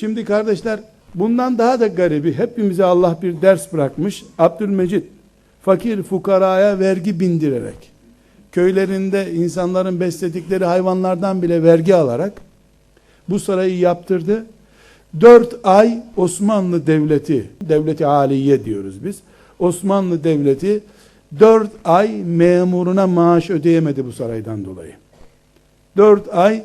Şimdi kardeşler bundan daha da garibi hepimize Allah bir ders bırakmış. Abdülmecit fakir fukaraya vergi bindirerek köylerinde insanların besledikleri hayvanlardan bile vergi alarak bu sarayı yaptırdı. Dört ay Osmanlı Devleti, Devleti Aliye diyoruz biz. Osmanlı Devleti dört ay memuruna maaş ödeyemedi bu saraydan dolayı. Dört ay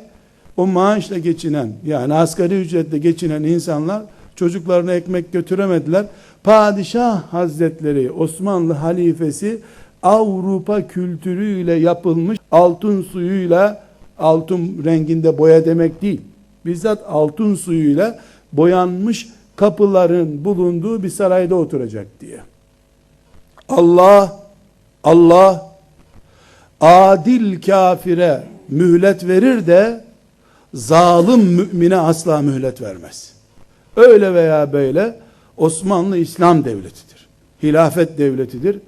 o maaşla geçinen yani asgari ücretle geçinen insanlar çocuklarına ekmek götüremediler. Padişah Hazretleri Osmanlı halifesi Avrupa kültürüyle yapılmış altın suyuyla altın renginde boya demek değil. Bizzat altın suyuyla boyanmış kapıların bulunduğu bir sarayda oturacak diye. Allah Allah adil kafire mühlet verir de zalim mümine asla mühlet vermez. Öyle veya böyle Osmanlı İslam devletidir. Hilafet devletidir.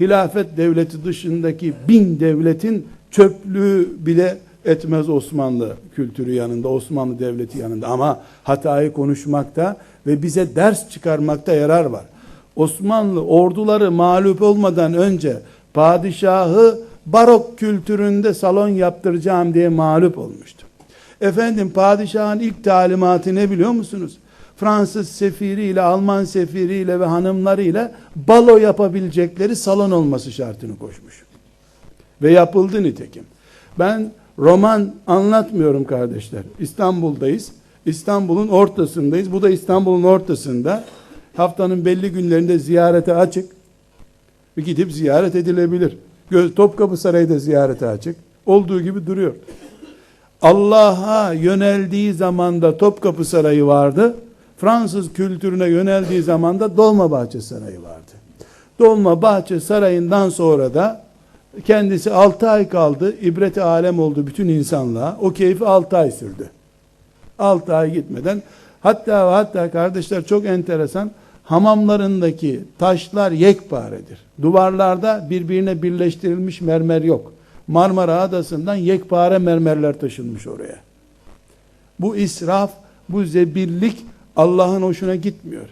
Hilafet devleti dışındaki bin devletin çöplüğü bile etmez Osmanlı kültürü yanında, Osmanlı devleti yanında. Ama hatayı konuşmakta ve bize ders çıkarmakta yarar var. Osmanlı orduları mağlup olmadan önce padişahı barok kültüründe salon yaptıracağım diye mağlup olmuştu. Efendim padişahın ilk talimatı ne biliyor musunuz? Fransız sefiriyle, Alman sefiriyle ve hanımlarıyla balo yapabilecekleri salon olması şartını koşmuş. Ve yapıldı nitekim. Ben roman anlatmıyorum kardeşler. İstanbul'dayız. İstanbul'un ortasındayız. Bu da İstanbul'un ortasında. Haftanın belli günlerinde ziyarete açık. Gidip ziyaret edilebilir. Topkapı Sarayı da ziyarete açık. Olduğu gibi duruyor. Allah'a yöneldiği zamanda Topkapı Sarayı vardı. Fransız kültürüne yöneldiği zamanda Dolmabahçe Sarayı vardı. Dolmabahçe Sarayı'ndan sonra da kendisi 6 ay kaldı. İbreti alem oldu bütün insanlığa. O keyfi 6 ay sürdü. 6 ay gitmeden hatta hatta kardeşler çok enteresan hamamlarındaki taşlar yekparedir. Duvarlarda birbirine birleştirilmiş mermer yok. Marmara Adası'ndan yekpare mermerler taşınmış oraya. Bu israf, bu zebillik Allah'ın hoşuna gitmiyor.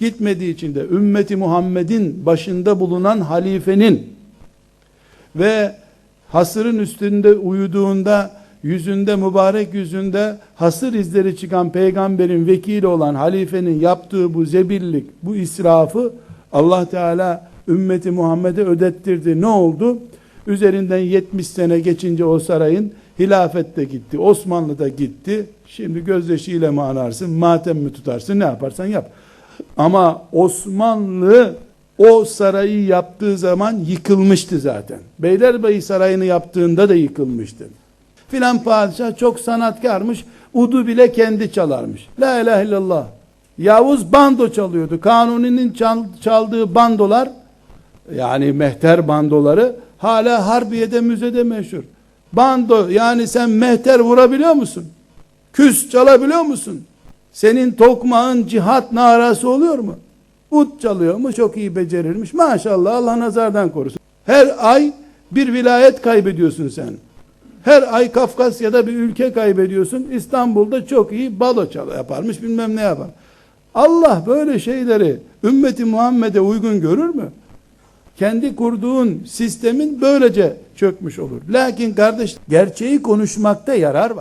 Gitmediği için de ümmeti Muhammed'in başında bulunan halifenin ve hasırın üstünde uyuduğunda yüzünde mübarek yüzünde hasır izleri çıkan peygamberin vekili olan halifenin yaptığı bu zebillik, bu israfı Allah Teala ümmeti Muhammed'e ödettirdi. Ne oldu? Üzerinden 70 sene geçince o sarayın hilafet de gitti, Osmanlı da gitti. Şimdi gözyaşıyla mı anarsın, matem mi tutarsın, ne yaparsan yap. Ama Osmanlı o sarayı yaptığı zaman yıkılmıştı zaten. Beylerbeyi Sarayı'nı yaptığında da yıkılmıştı. Filan padişah çok sanatkarmış, udu bile kendi çalarmış. La ilahe illallah. Yavuz bando çalıyordu. Kanuni'nin çal- çaldığı bandolar, yani mehter bandoları hala Harbiye'de müzede meşhur. Bando yani sen mehter vurabiliyor musun? Küs çalabiliyor musun? Senin tokmağın cihat narası oluyor mu? Ut çalıyor mu? Çok iyi becerirmiş. Maşallah Allah nazardan korusun. Her ay bir vilayet kaybediyorsun sen. Her ay Kafkasya'da bir ülke kaybediyorsun. İstanbul'da çok iyi balo çal yaparmış bilmem ne yapar. Allah böyle şeyleri ümmeti Muhammed'e uygun görür mü? Kendi kurduğun sistemin böylece çökmüş olur. Lakin kardeş gerçeği konuşmakta yarar var.